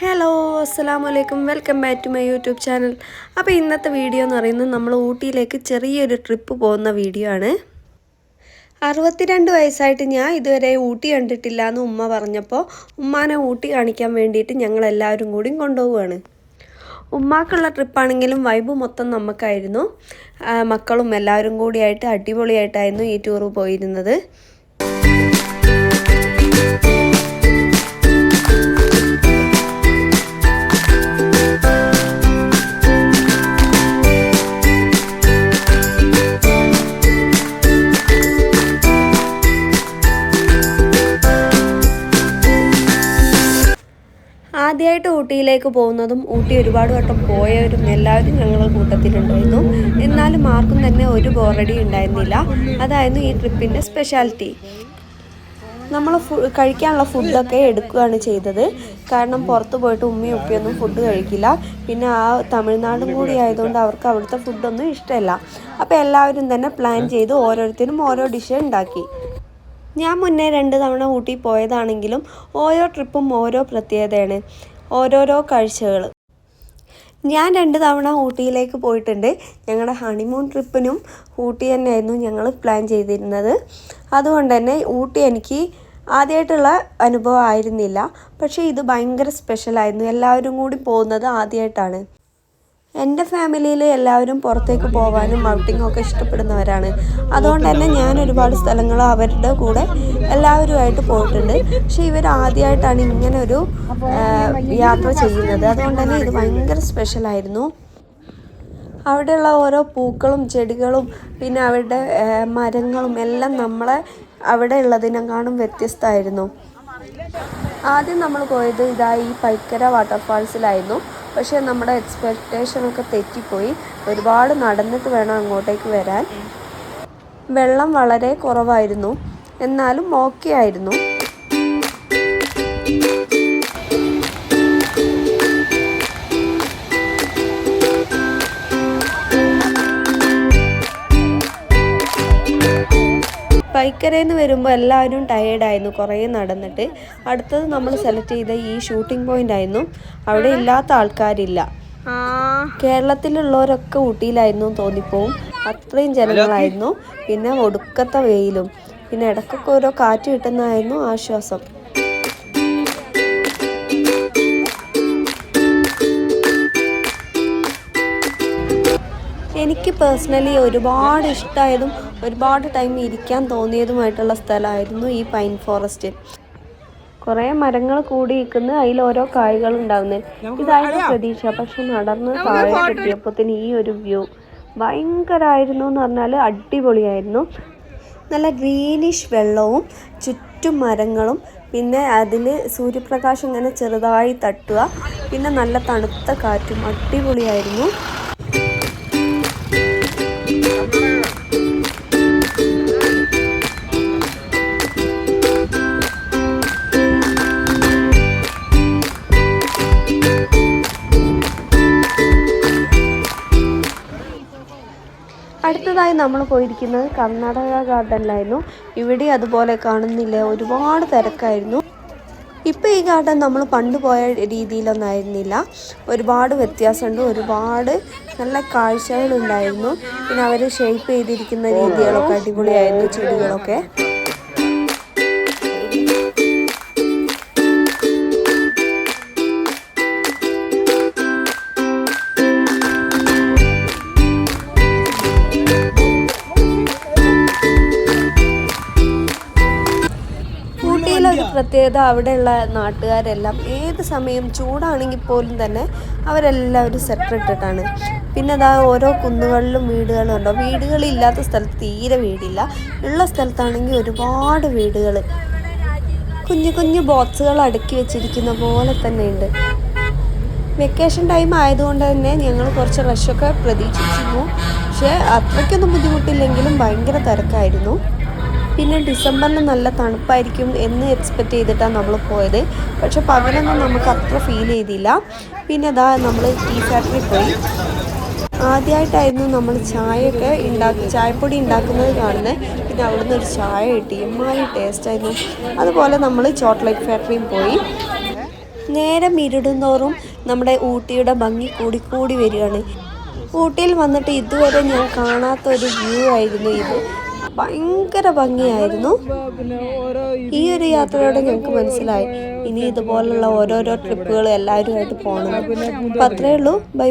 Hello അസ്സാം വലൈക്കും welcome back to my YouTube channel അപ്പോൾ ഇന്നത്തെ വീഡിയോ എന്ന് പറയുന്നത് നമ്മൾ ഊട്ടിയിലേക്ക് ചെറിയൊരു ട്രിപ്പ് പോകുന്ന വീഡിയോ ആണ്. അറുപത്തിരണ്ട് വയസ്സായിട്ട് ഞാൻ ഇതുവരെ ഊട്ടി കണ്ടിട്ടില്ല എന്ന് ഉമ്മ പറഞ്ഞപ്പോൾ ഉമ്മാനെ ഊട്ടി കാണിക്കാൻ വേണ്ടിയിട്ട് ഞങ്ങൾ എല്ലാവരും കൂടി കൊണ്ടുപോവുകയാണ്. ഉമ്മാക്കുള്ള ട്രിപ്പാണെങ്കിലും വൈബ് മൊത്തം നമുക്കായിരുന്നു മക്കളും എല്ലാവരും കൂടിയായിട്ട് അടിപൊളിയായിട്ടായിരുന്നു ഈ ടൂർ പോയിരുന്നത്. ആദ്യമായിട്ട് ഊട്ടിയിലേക്ക് പോകുന്നതും ഊട്ടി ഒരുപാട് വട്ടം പോയവരും എല്ലാവരും ഞങ്ങളുടെ കൂട്ടത്തിലുണ്ടായിരുന്നു. എന്നാലും ആർക്കും തന്നെ ഒരു ബോറടി ഉണ്ടായിരുന്നില്ല. അതായിരുന്നു ഈ ട്രിപ്പിന്റെ സ്പെഷ്യാലിറ്റി നമ്മൾ കഴിക്കാനുള്ള ഫുഡൊക്കെ എടുക്കുകയാണ് ചെയ്തത്. കാരണം പുറത്ത് പോയിട്ട് ഉമ്മയും ഉപ്പയൊന്നും ഫുഡ് കഴിക്കില്ല. പിന്നെ ആ തമിഴ്നാടും കൂടി ആയതുകൊണ്ട് അവർക്ക് അവിടുത്തെ ഫുഡൊന്നും ഇഷ്ടമല്ല. അപ്പോൾ എല്ലാവരും തന്നെ പ്ലാൻ ചെയ്ത് ഓരോരുത്തരും ഓരോ ഡിഷ് ഉണ്ടാക്കി. ഞാൻ മുന്നേ രണ്ട് തവണ ഊട്ടി പോയതാണെങ്കിലും ഓരോ ട്രിപ്പും ഓരോ പ്രത്യേകതയാണ്. ഓരോരോ കാഴ്ചകൾ. ഞാൻ രണ്ട് തവണ ഊട്ടിയിലേക്ക് പോയിട്ടുണ്ട്. ഞങ്ങളുടെ ഹണിമൂൺ ട്രിപ്പിനും ഊട്ടി തന്നെയായിരുന്നു ഞങ്ങൾ പ്ലാൻ ചെയ്തിരുന്നത്. അതുകൊണ്ട് തന്നെ ഊട്ടി എനിക്ക് ആദ്യമായിട്ടുള്ള അനുഭവം ആയിരുന്നില്ല. പക്ഷേ ഇത് ഭയങ്കര സ്പെഷ്യലായിരുന്നു എല്ലാവരും കൂടി പോകുന്നത് ആദ്യമായിട്ടാണ് എന്റെ ഫാമിലിയിൽ എല്ലാവരും പുറത്തേക്ക് പോകാനും ഔട്ടിംഗ് ഒക്കെ ഇഷ്ടപ്പെടുന്നവരാണ്. അതുകൊണ്ട് തന്നെ ഞാൻ ഒരുപാട് സ്ഥലങ്ങൾ അവരുടെ കൂടെ എല്ലാവരുമായിട്ട് പോയിട്ടുണ്ട്. പക്ഷേ ഇവർ ആദ്യമായിട്ടാണ് ഇങ്ങനെ ഒരു യാത്ര ചെയ്യുന്നത്. അതുകൊണ്ട് തന്നെ ഇത് ഭയങ്കര സ്പെഷ്യലായിരുന്നു അവിടെയുള്ള ഓരോ പൂക്കളും ചെടികളും പിന്നെ അവരുടെ മരങ്ങളും എല്ലാം നമ്മളെ അവിടെ ഉള്ളതിനെക്കാളും വ്യത്യസ്തമായിരുന്നു. ആദ്യം നമ്മൾ പോയത് ഇതാ ഈ പൈക്കര വാട്ടർഫാൾസിലായിരുന്നു പക്ഷേ നമ്മുടെ എക്സ്പെക്റ്റേഷനൊക്കെ തെറ്റിപ്പോയി. ഒരുപാട് നടന്നിട്ട് വേണം അങ്ങോട്ടേക്ക് വരാൻ. വെള്ളം വളരെ കുറവായിരുന്നു. എന്നാലും ഓക്കെ ആയിരുന്നു. പൈക്കരയിൽ നിന്ന് വരുമ്പോൾ എല്ലാവരും ടയേർഡായിരുന്നു കുറേ നടന്നിട്ട് അടുത്തത് നമ്മൾ സെലക്ട് ചെയ്ത ഈ ഷൂട്ടിംഗ് പോയിന്റ് ആയിരുന്നു. അവിടെ ഇല്ലാത്ത ആൾക്കാരില്ല. കേരളത്തിലുള്ളവരൊക്കെ ഊട്ടിയിലായിരുന്നു തോന്നിപ്പോവും അത്രയും ജനങ്ങളായിരുന്നു. പിന്നെ ഒടുക്കത്തെ വെയിലും. പിന്നെ ഇടയ്ക്കൊക്കെ ഓരോ കാറ്റ് കിട്ടുന്നതായിരുന്നു ആശ്വാസം. എനിക്ക് പേഴ്സണലി ഒരുപാട് ഇഷ്ടമായതും ഒരുപാട് ടൈം ഇരിക്കാൻ തോന്നിയതുമായിട്ടുള്ള സ്ഥലമായിരുന്നു ഈ പൈൻ ഫോറസ്റ്റ് കുറേ മരങ്ങൾ കൂടി നിൽക്കുന്ന അതിൽ ഓരോ കായകൾ ഉണ്ടാവുന്നത് ഇതായിരുന്നു പ്രതീക്ഷ. പക്ഷെ നടന്ന് താഴെ കിട്ടിയപ്പോഴത്തേന് ഈ ഒരു വ്യൂ ഭയങ്കരമായിരുന്നു എന്ന് പറഞ്ഞാൽ അടിപൊളിയായിരുന്നു. നല്ല ഗ്രീനിഷ് വെള്ളവും ചുറ്റും മരങ്ങളും പിന്നെ അതിൽ സൂര്യപ്രകാശം ഇങ്ങനെ ചെറുതായി തട്ടുക പിന്നെ നല്ല തണുത്ത കാറ്റും. അടിപൊളിയായിരുന്നു. അടുത്തതായി നമ്മൾ പോയിരിക്കുന്നത് കർണാടക ഗാർഡനിലായിരുന്നു. ഇവിടെ അതുപോലെ കാണുന്നില്ല. ഒരുപാട് തിരക്കായിരുന്നു. ഇപ്പോൾ ഈ ഗാർഡൻ നമ്മൾ പണ്ട് പോയ രീതിയിലൊന്നായിരുന്നില്ല. ഒരുപാട് വ്യത്യാസമുണ്ട്. ഒരുപാട് നല്ല കാഴ്ചകളുണ്ടായിരുന്നു. പിന്നെ അവർ ഷേപ്പ് ചെയ്തിരിക്കുന്ന രീതികളൊക്കെ അടിപൊളിയായിരുന്നു ചെടികളൊക്കെ. പ്രത്യേകത അവിടെയുള്ള നാട്ടുകാരെല്ലാം ഏത് സമയം ചൂടാണെങ്കിൽ പോലും തന്നെ അവരെല്ലാവരും സെറ്റർ ഇട്ടിട്ടാണ് പിന്നെ അതാ ഓരോ കുന്നുകളിലും വീടുകളും ഉണ്ടോ? വീടുകളില്ലാത്ത സ്ഥലത്ത് തീരെ വീടില്ല. ഉള്ള സ്ഥലത്താണെങ്കിൽ ഒരുപാട് വീടുകൾ. കുഞ്ഞു കുഞ്ഞു ബോക്സുകൾ അടുക്കി വെച്ചിരിക്കുന്ന പോലെ തന്നെ ഉണ്ട് വെക്കേഷൻ ടൈം ആയതുകൊണ്ട് തന്നെ ഞങ്ങൾ കുറച്ച് റഷൊക്കെ പ്രതീക്ഷിച്ചിരുന്നു. പക്ഷേ അത്രയ്ക്കൊന്നും ബുദ്ധിമുട്ടില്ലെങ്കിലും ഭയങ്കര തിരക്കായിരുന്നു. പിന്നെ ഡിസംബറിൽ നല്ല തണുപ്പായിരിക്കും എന്ന് എക്സ്പെക്റ്റ് ചെയ്തിട്ടാണ് നമ്മൾ പോയത്. പക്ഷെ പകലൊന്നും നമുക്ക് അത്ര ഫീൽ ചെയ്തില്ല. പിന്നെ അതാ നമ്മൾ ടീ ഫാക്ടറി പോയി. ആദ്യമായിട്ടായിരുന്നു നമ്മൾ ചായയൊക്കെ ഉണ്ടാക്കി ചായപ്പൊടി ഉണ്ടാക്കുന്നത് കാണുന്നത് പിന്നെ അവിടുന്ന് ഒരു ചായ കിട്ടി. എമ്മാതിരി ടേസ്റ്റായിരുന്നു അതുപോലെ നമ്മൾ ചോക്ലേറ്റ് ഫാക്ടറിയും പോയി. നേരം ഇരുടുന്തോറും നമ്മുടെ ഊട്ടിയുടെ ഭംഗി കൂടിക്കൂടി വരികയാണ്. ഊട്ടിയിൽ വന്നിട്ട് ഇതുവരെ ഞാൻ കാണാത്ത ഒരു വ്യൂ ആയിരുന്നു ഇത്. ഭയങ്കര ഭംഗിയായിരുന്നു. ഈ ഒരു യാത്രയോടെ ഞങ്ങൾക്ക് മനസ്സിലായി. ഇനി ഇതുപോലുള്ള ഓരോരോ ട്രിപ്പുകൾ എല്ലാവരുമായിട്ട് പോകണം അപ്പം അത്രയേ ഉള്ളൂ. Bye bye